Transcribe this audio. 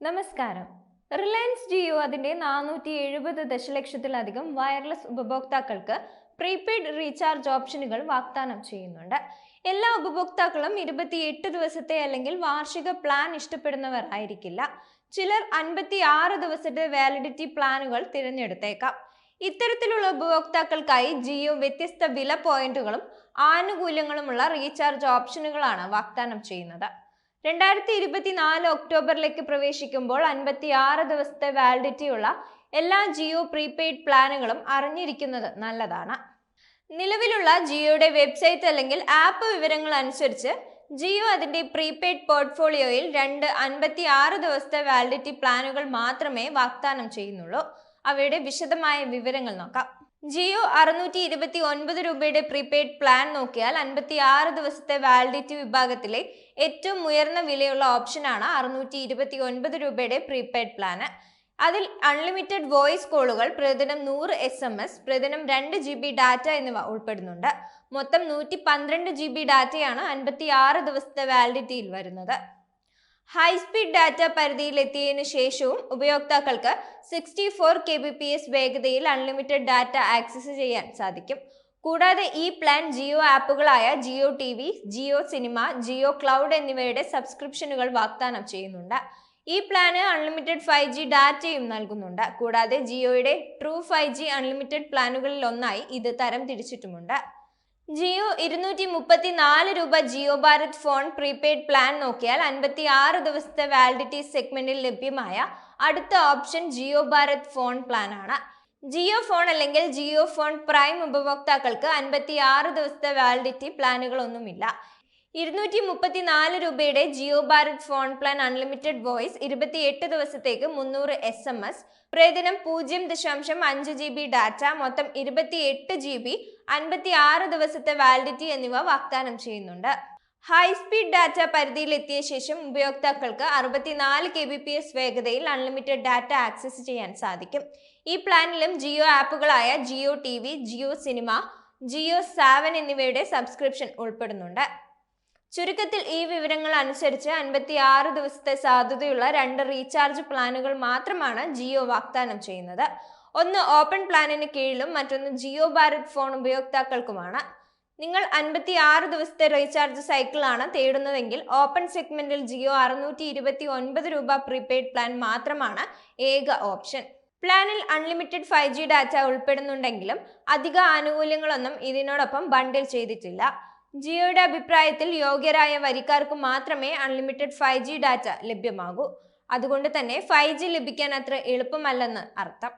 നമസ്കാരം. റിലയൻസ് ജിയോ അതിന്റെ നാനൂറ്റി എഴുപത് ദശലക്ഷത്തിലധികം വയർലെസ് ഉപഭോക്താക്കൾക്ക് പ്രീപെയ്ഡ് റീചാർജ് ഓപ്ഷനുകൾ വാഗ്ദാനം ചെയ്യുന്നുണ്ട്. എല്ലാ ഉപഭോക്താക്കളും ഇരുപത്തിയെട്ട് ദിവസത്തെ അല്ലെങ്കിൽ വാർഷിക പ്ലാൻ ഇഷ്ടപ്പെടുന്നവർ ആയിരിക്കില്ല. ചിലർ അൻപത്തി ആറ് ദിവസത്തെ വാലിഡിറ്റി പ്ലാനുകൾ തിരഞ്ഞെടുത്തേക്കാം. ഇത്തരത്തിലുള്ള ഉപഭോക്താക്കൾക്കായി ജിയോ വ്യത്യസ്ത വില പോയിന്റുകളും ആനുകൂല്യങ്ങളുമുള്ള റീചാർജ് ഓപ്ഷനുകളാണ് വാഗ്ദാനം ചെയ്യുന്നത്. രണ്ടായിരത്തി ഇരുപത്തിനാല് ഒക്ടോബറിലേക്ക് പ്രവേശിക്കുമ്പോൾ അൻപത്തി ആറ് ദിവസത്തെ വാലിഡിറ്റിയുള്ള എല്ലാ ജിയോ പ്രീപെയ്ഡ് പ്ലാനുകളും അറിഞ്ഞിരിക്കുന്നത് നല്ലതാണ്. നിലവിലുള്ള ജിയോയുടെ വെബ്സൈറ്റ് അല്ലെങ്കിൽ ആപ്പ് വിവരങ്ങൾ അനുസരിച്ച് ജിയോ അതിന്റെ പ്രീപെയ്ഡ് പോർട്ട്ഫോളിയോയിൽ രണ്ട് അൻപത്തി ആറ് ദിവസത്തെ വാലിഡിറ്റി പ്ലാനുകൾ മാത്രമേ വാഗ്ദാനം ചെയ്യുന്നുള്ളൂ. അവയുടെ വിശദമായ വിവരങ്ങൾ നോക്കാം. ജിയോ അറുന്നൂറ്റി ഇരുപത്തി ഒൻപത് രൂപയുടെ പ്രീപെയ്ഡ് പ്ലാൻ നോക്കിയാൽ അൻപത്തി ആറ് ദിവസത്തെ വാലിഡിറ്റി വിഭാഗത്തിലെ ഏറ്റവും ഉയർന്ന വിലയുള്ള ഓപ്ഷനാണ് അറുന്നൂറ്റി ഇരുപത്തി ഒൻപത് രൂപയുടെ പ്രീപെയ്ഡ് പ്ലാന് അതിൽ അൺലിമിറ്റഡ് വോയിസ് കോളുകൾ പ്രതിദിനം നൂറ് എസ് എം എസ് പ്രതിദിനം രണ്ട് ജി ബി ഡാറ്റ എന്നിവ ഉൾപ്പെടുന്നുണ്ട്. മൊത്തം നൂറ്റി പന്ത്രണ്ട് ജി ബി ഡാറ്റയാണ് അൻപത്തി ആറ് ദിവസത്തെ വാലിഡിറ്റിയിൽ വരുന്നത്. ഹൈസ്പീഡ് ഡാറ്റ പരിധിയിൽ എത്തിയതിനു ശേഷവും ഉപയോക്താക്കൾക്ക് sixty four K B P S വേഗതയിൽ അൺലിമിറ്റഡ് ഡാറ്റ ആക്സസ് ചെയ്യാൻ സാധിക്കും. കൂടാതെ ഈ plan Jio ആപ്പുകളായ Jio T V Jio cinema Jio cloud എന്നിവയുടെ സബ്സ്ക്രിപ്ഷനുകൾ വാഗ്ദാനം ചെയ്യുന്നുണ്ട്. ഈ പ്ലാന് അൺലിമിറ്റഡ് ഫൈവ് ജി ഡാറ്റയും നൽകുന്നുണ്ട്. കൂടാതെ ജിയോയുടെ ട്രൂ ഫൈവ് ജി അൺലിമിറ്റഡ് പ്ലാനുകളിൽ ഒന്നായി ഇത് തരം തിരിച്ചിട്ടുമുണ്ട്. ജിയോ ഇരുന്നൂറ്റി മുപ്പത്തി നാല് രൂപ Jio Bharat phone prepaid plan നോക്കിയാൽ അൻപത്തി ആറ് ദിവസത്തെ വാലിഡിറ്റി സെഗ്മെന്റിൽ ലഭ്യമായ അടുത്ത option Jio Bharat phone plan ആണ്. ജിയോ ഫോൺ അല്ലെങ്കിൽ ജിയോ ഫോൺ പ്രൈം ഉപഭോക്താക്കൾക്ക് അൻപത്തി ആറ് ദിവസത്തെ വാലിഡിറ്റി പ്ലാനുകളൊന്നുമില്ല. ഇരുന്നൂറ്റി മുപ്പത്തി നാല് രൂപയുടെ Jio Bharat phone plan unlimited voice ഇരുപത്തിയെട്ട് ദിവസത്തേക്ക് മുന്നൂറ് എസ് എം എസ് പ്രതിദിനം പൂജ്യം ദശാംശം അഞ്ച് ജി ബി ഡാറ്റ മൊത്തം ഇരുപത്തിയെട്ട് ജി ബി അൻപത്തി ആറ് ദിവസത്തെ വാലിഡിറ്റി എന്നിവ വാഗ്ദാനം ചെയ്യുന്നുണ്ട്. ഹൈസ്പീഡ് ഡാറ്റ പരിധിയിൽ എത്തിയ ശേഷം ഉപയോക്താക്കൾക്ക് അറുപത്തിനാല് കെ ബി പി എസ് വേഗതയിൽ അൺലിമിറ്റഡ് ഡാറ്റ ആക്സസ് ചെയ്യാൻ സാധിക്കും. ഈ പ്ലാനിലും Jio ആപ്പുകളായ Jio T V Jio cinema Jio Saavn എന്നിവയുടെ സബ്സ്ക്രിപ്ഷൻ ഉൾപ്പെടുന്നുണ്ട്. ചുരുക്കത്തിൽ ഈ വിവരങ്ങൾ അനുസരിച്ച് അൻപത്തി ആറ് ദിവസത്തെ സാധ്യതയുള്ള രണ്ട് റീചാർജ് പ്ലാനുകൾ മാത്രമാണ് ജിയോ വാഗ്ദാനം ചെയ്യുന്നത്. ഒന്ന് ഓപ്പൺ പ്ലാനിന് കീഴിലും മറ്റൊന്ന് ജിയോ ഭാരത് ഫോൺ ഉപയോക്താക്കൾക്കുമാണ്. നിങ്ങൾ അൻപത്തി ആറ് ദിവസത്തെ റീചാർജ് സൈക്കിളാണ് തേടുന്നതെങ്കിൽ ഓപ്പൺ സെഗ്മെന്റിൽ ജിയോ അറുന്നൂറ്റി ഇരുപത്തി ഒൻപത് രൂപ പ്രീപെയ്ഡ് പ്ലാൻ മാത്രമാണ് ഏക ഓപ്ഷൻ. പ്ലാനിൽ അൺലിമിറ്റഡ് ഫൈവ് ജി ഡാറ്റ ഉൾപ്പെടുന്നുണ്ടെങ്കിലും അധിക ആനുകൂല്യങ്ങളൊന്നും ഇതിനോടൊപ്പം ബണ്ടിൽ ചെയ്തിട്ടില്ല. ജിയോയുടെ അഭിപ്രായത്തിൽ യോഗ്യരായ വരിക്കാർക്ക് മാത്രമേ അൺലിമിറ്റഡ് ഫൈവ് ജി ഡാറ്റ ലഭ്യമാകൂ. അതുകൊണ്ട് തന്നെ ഫൈവ് ജി ലഭിക്കാൻ അത്ര എളുപ്പമല്ലെന്ന് അർത്ഥം.